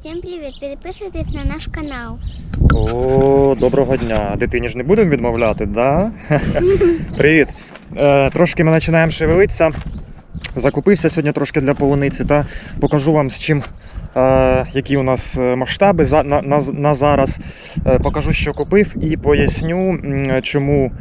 Всім привіт! Підписуйтесь на наш канал. О, доброго дня. Дитині ж не будемо відмовляти, да? Привіт. Е, трошки ми починаємо шевелитися. Закупився сьогодні трошки для полуниці та покажу вам з чим, е, які у нас е, масштаби за, на, на, на зараз. Е, покажу, що купив, і поясню, чому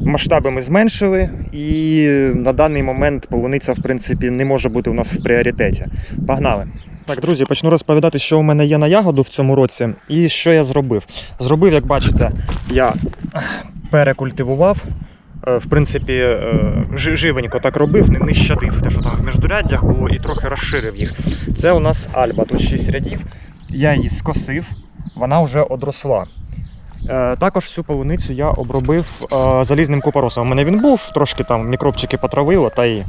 масштаби ми зменшили. І на даний момент полуниця, в принципі, не може бути у нас в пріоритеті. Погнали! Так, друзі, почну розповідати, що у мене є на ягоду в цьому році і що я зробив. Зробив, як бачите, я перекультивував. Е, В принципі, е, живенько так робив, не, щадив те, що там в міждуряддях було, і трохи розширив їх. Це у нас альба, тут 6 рядів. Я її скосив, вона вже одросла. Е, Також всю полуницю я обробив залізним купоросом. У мене він був, трошки там мікробчики потравило, та е,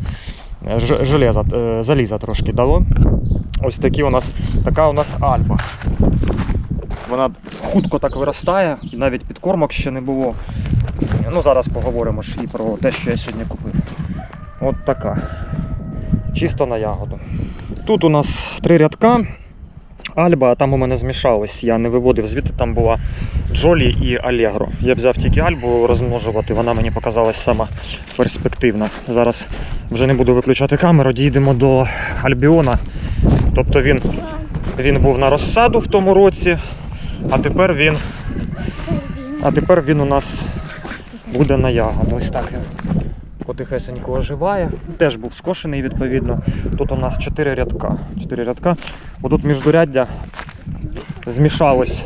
железа, заліза трошки дало. Ось такі у нас, така у нас альба. Вона хутко так виростає, навіть підкормок ще не було. Ну, зараз поговоримо ж і про те, що я сьогодні купив. От така. Чисто на ягоду. Тут у нас три рядка. Альба, а там у мене змішалось. Я не виводив звідти, там була Джолі і Алегро. Я взяв тільки Альбу розмножувати, вона мені показалась сама перспективна. Зараз вже не буду виключати камеру, дійдемо до Альбіона. Тобто він, він був на розсаду в тому році, а тепер він, а тепер він у нас буде на ягоду. Ось так він потихесенько оживає. Теж був скошений відповідно. Тут у нас 4 рядка. 4 рядка. Отут міждуряддя змішалось.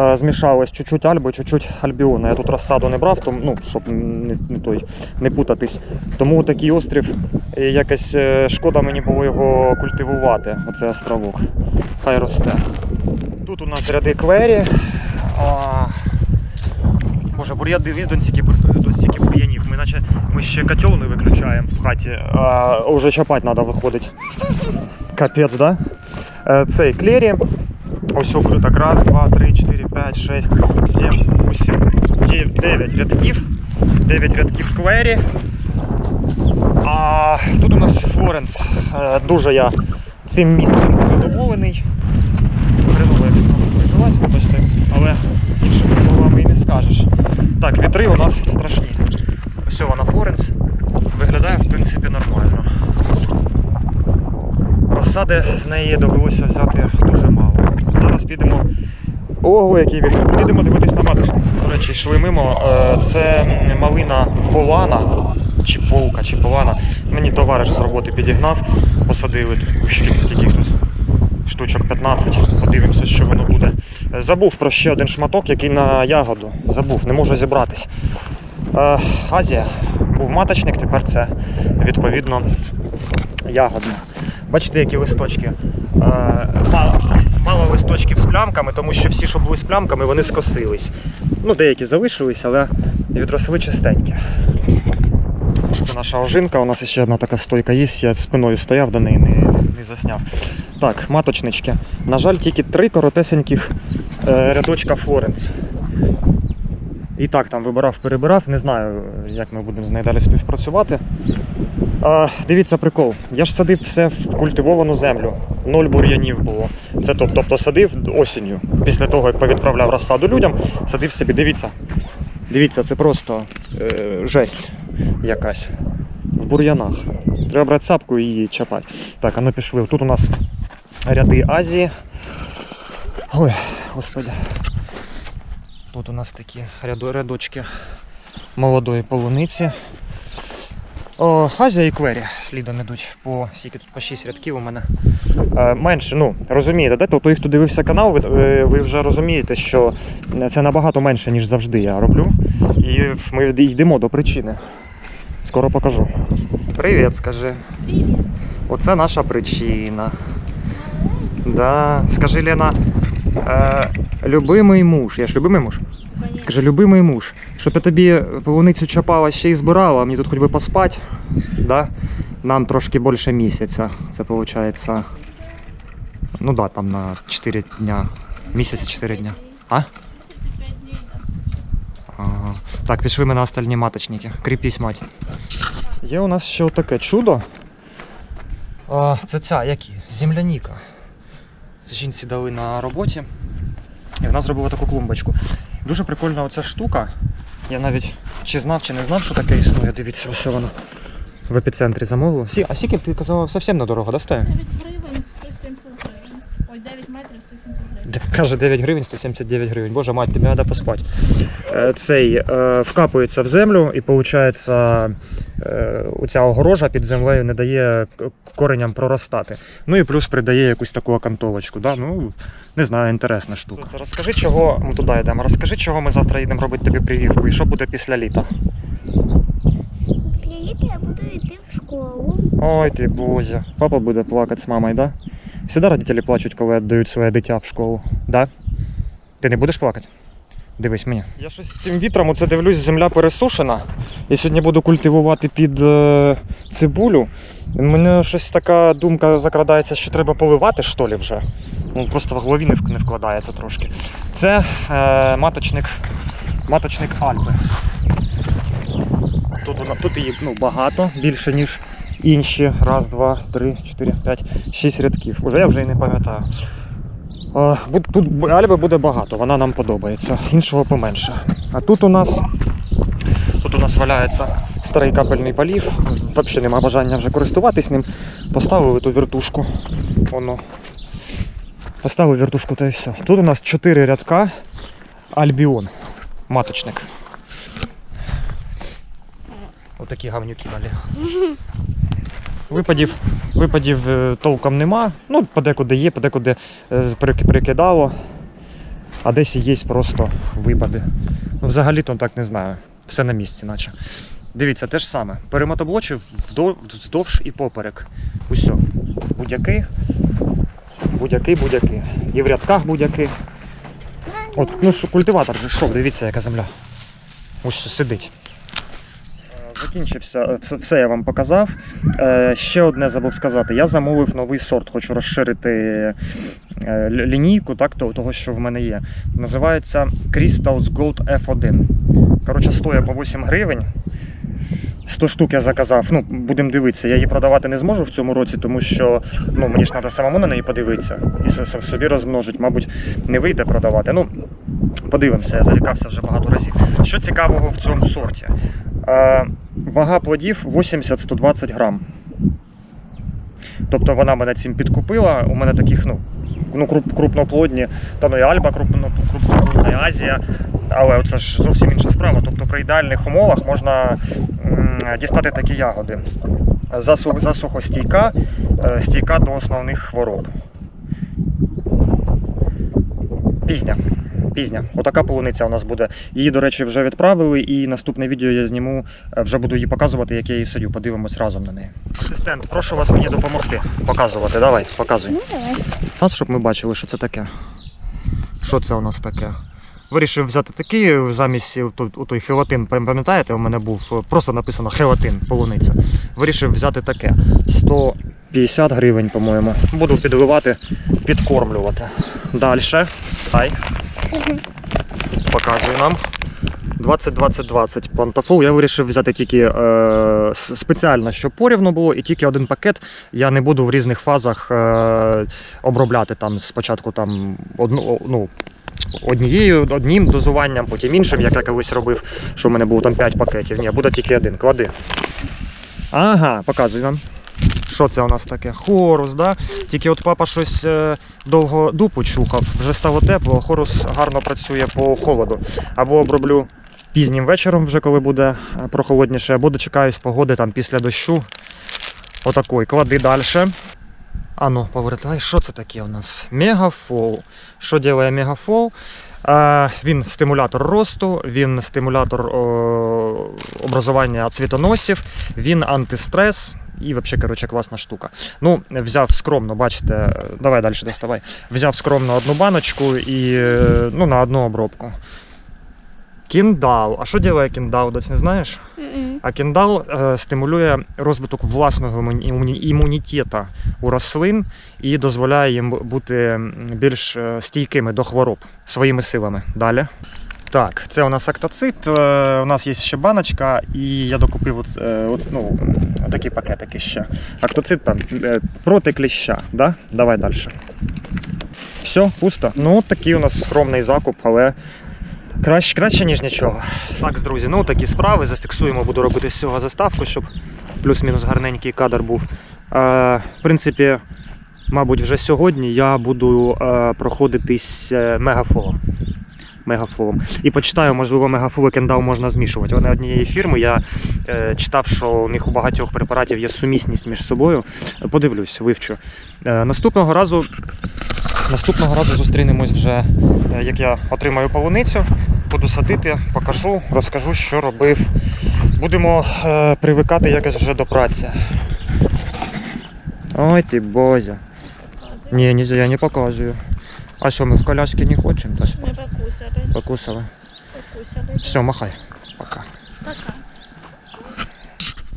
Е, Змішалось чуть-чуть альби, чуть-чуть альбіона. Я тут розсаду не брав, тому, ну, щоб не, не, той, не путатись. Тому такий острів якось е, шкода мені було його культивувати. Оце островок. Хай росте. Тут у нас ряди клері. А, Боже, бур'ян дивись, стільки, бур'янів. Ми наче ми ще котел не виключаємо в хаті, а вже чапати треба виходить. Капець, да? Е, Цей клері. Ось так, раз, два, три, чотири, п'ять, шесть, сім, вісім, дев'ять, дев'ять рядків. Дев'ять рядків клері. А тут у нас Флоренс. Е, Дуже я цим місцем задоволений. Хреново якось вона прижилась, вибачте, але іншими словами і не скажеш. Так, вітри у нас страшні. Ось вона Флоренс. Виглядає, в принципі, нормально. Розсади з неї довелося взяти дуже мало. Зараз підемо. Ого, який вигляд. Підемо дивитись на матушку. До речі, йшли мимо. Е, Це малина Полана, чи полка, чи полана. Мені товариш з роботи підігнав, посадили тут кущиків, скільки тут штучок 15. Подивимося, що воно буде. Е, Забув про ще один шматок, який на ягоду. Забув, не можу зібратись. Е, Азія. Був маточник, тепер це відповідно ягодна. Бачите, які листочки. Е, Мало, листочків з плямками, тому що всі, що були з плямками, вони скосились. Ну, деякі залишились, але відросли чистенькі. Це наша ожинка, у нас ще одна така стойка є, я спиною стояв до неї, не, не засняв. Так, маточнички. На жаль, тільки три коротесеньких е, рядочка Флоренс. І так там вибирав, перебирав, не знаю, як ми будемо з нею далі співпрацювати. А, дивіться прикол. Я ж садив все в культивовану землю. Ноль бур'янів було. Це тоб- тобто садив осінню. Після того, як повідправляв розсаду людям, садив собі. Дивіться. Дивіться, це просто е, жесть якась. В бур'янах. Треба брати сапку і її чапати. Так, а ну пішли. Тут у нас ряди Азії. Ой, господи. Тут у нас такі рядочки молодої полуниці. О, Азія і Клері слідом ідуть по скільки тут по 6 рядків у мене. Е, менше, ну розумієте, да? Тобто, той, хто дивився канал, ви, ви- ви вже розумієте, що це набагато менше, ніж завжди я роблю. І ми йдемо до причини. Скоро покажу. Привіт, скажи. Оце наша причина. Да. Скажи, Лена, е, любимий муж. Я ж любимий муж? Скажи, любимий муж, щоб я тобі полуницю чапала ще й збирала, а мені тут хоч би поспати, да? нам трошки більше місяця. Це виходить. Ну да, там на 4 дня. Місяць 4 дня. А? Ага. Так, пішли ми на остальні маточники. Кріпісь мать. Є у нас ще таке чудо. Це ця, які? Земляніка. Жінці дали на роботі. І вона зробила таку клумбочку. Дуже прикольна оця штука. Я навіть чи знав, чи не знав, що таке існує. Дивіться, ось воно в епіцентрі замовив. Сі, а скільки ти казала, зовсім недорого, да, стоїть? 9 гривень 170 гривень. Ой, 9 метрів 170 гривень. Д- Каже 9 гривень, 179 гривень. Боже мать, тобі треба поспати. Е, Цей е, вкапується в землю і виходить, оця огорожа під землею не дає кореням проростати. Ну і плюс придає якусь таку окантовочку. Да? Ну, не знаю, інтересна штука. Розкажи, чого ми туди йдемо. Розкажи, чого ми завтра їдемо робити тобі привівку і що буде після літа. Після літа я буду йти в школу. Ой ти бозя. Папа буде плакати з мамою, да? Всегда родителі плачуть, коли віддають своє дитя в школу. Да? Ти не будеш плакати? Дивись мені. Я щось з цим вітром оце дивлюсь, земля пересушена. І сьогодні буду культивувати під е, цибулю. Мене щось така думка закрадається, що треба поливати, що ли, вже. Ну, просто в голові не вкладається трошки. Це е, маточник, маточник Альпи. Тут, вона- тут її ну, багато, більше, ніж інші. Раз, два, три, чотири, п'ять, шість рядків. Уже я вже і не пам'ятаю. Е, Тут альби буде багато, вона нам подобається. Іншого поменше. А тут у нас. Тут у нас валяється старий капельний полів. Взагалі немає бажання вже користуватись ним. Поставили ту вертушку. Воно. Поставили вертушку та і все. Тут у нас 4 рядка Альбіон. Маточник. Отакі гавнюки далі. Випадів, випадів е, толком нема. Ну, подекуди є, подекуди е, перекидало. А десь і є просто випади. Ну, взагалі-то так не знаю. Все на місці, наче. Дивіться, те ж саме. Перемотоблочив вздовж і поперек. Усьо. Будь-яки. Будь-яки, будь-яки. І в рядках будь-яки. От, ну що, культиватор йшов, дивіться, яка земля. Ось сидить. Закінчився, е, все, я вам показав. Е, ще одне забув сказати. Я замовив новий сорт, хочу розширити е, лінійку так, того, що в мене є. Називається Crystals Gold F1. Коротше, стоїть по 8 гривень. 100 штук я заказав. Ну, будемо дивитися. Я її продавати не зможу в цьому році, тому що ну, мені ж треба самому на неї подивитися і собі розмножити. Мабуть, не вийде продавати. Ну, подивимося, я зарікався вже багато разів. Що цікавого в цьому сорті? Вага плодів 80-120 грам. Тобто вона мене цим підкупила. У мене таких, ну, ну круп, крупноплодні, та ну і Альба крупно, крупноплодна, і Азія. Але це ж зовсім інша справа. Тобто при ідеальних умовах можна дістати такі ягоди. Засухостійка, е, стійка до основних хвороб. Пізня. Пізня. Отака полуниця у нас буде. Її, до речі, вже відправили, і наступне відео я зніму, е, вже буду її показувати, як я її садю. Подивимось разом на неї. Асистент, прошу вас мені допомогти показувати. Давай, показуй. Ну давай. Нас, щоб ми бачили, що це таке. Що це у нас таке? Вирішив взяти такий замість у той, хелатин. Пам'ятаєте, у мене був е, просто написано хелатин, полуниця. Вирішив взяти таке. 150 гривень, по-моєму. Буду підливати, підкормлювати. Далі. Дай. Показуй нам. 20-20-20 плантафул. Я вирішив взяти тільки е, спеціально, щоб порівну було, і тільки один пакет. Я не буду в різних фазах е, обробляти там спочатку там одну, ну, однією, одним дозуванням, потім іншим, як я колись робив, що в мене було там 5 пакетів. Ні, буде тільки один. Клади. Ага, показуй нам. Що це у нас таке? Хорус, да? Тільки от папа щось е, довго дупу чухав, вже стало тепло, хорус гарно працює по холоду. Або оброблю пізнім вечором, вже коли буде е, прохолодніше, або дочекаюсь погоди там після дощу. Отакой. Клади далі. Ану, повертай, що це таке у нас? Мегафол. Що робить мегафол? Він стимулятор росту, він стимулятор образування цвітоносів, він антистрес і взагалі, коротше, класна штука. Ну, взяв скромно, бачите, давай далі доставай. Взяв скромно одну баночку і е, ну, на одну обробку. Кіндал. А що робить кіндал, доць, не знаєш? А кіндал е, стимулює розвиток власного імуні- імуні- імунітету у рослин і дозволяє їм бути більш е, стійкими до хвороб своїми силами. Далі. Так, це у нас актоцит. е, У нас є ще баночка, і я докупив от, е, от, ну, такі пакетики ще. Актоцит там проти кліща. Да? Давай далі. Все, пусто. Ну, такий у нас скромний закуп, але краще, краще ніж нічого. Так, друзі, ну такі справи. Зафіксуємо, буду робити з цього заставку, щоб плюс-мінус гарненький кадр був. Е, в принципі, мабуть, вже сьогодні я буду е, проходитись е, мегафолом. Мегафолом. І почитаю, можливо, мегафол і кендал можна змішувати. Вони однієї фірми. Я е, читав, що у них у багатьох препаратів є сумісність між собою. Подивлюсь, вивчу. Е, наступного разу. Наступного разу зустрінемось вже, е, як я отримаю полуницю, буду садити, покажу, розкажу, що робив. Будемо е, привикати якось вже до праці. Ой ти бозя. Ні, ні, я не показую. А що, ми в коляскі не хочемо? Ми покусали. покусали. Покусали. Все, махай. Пока.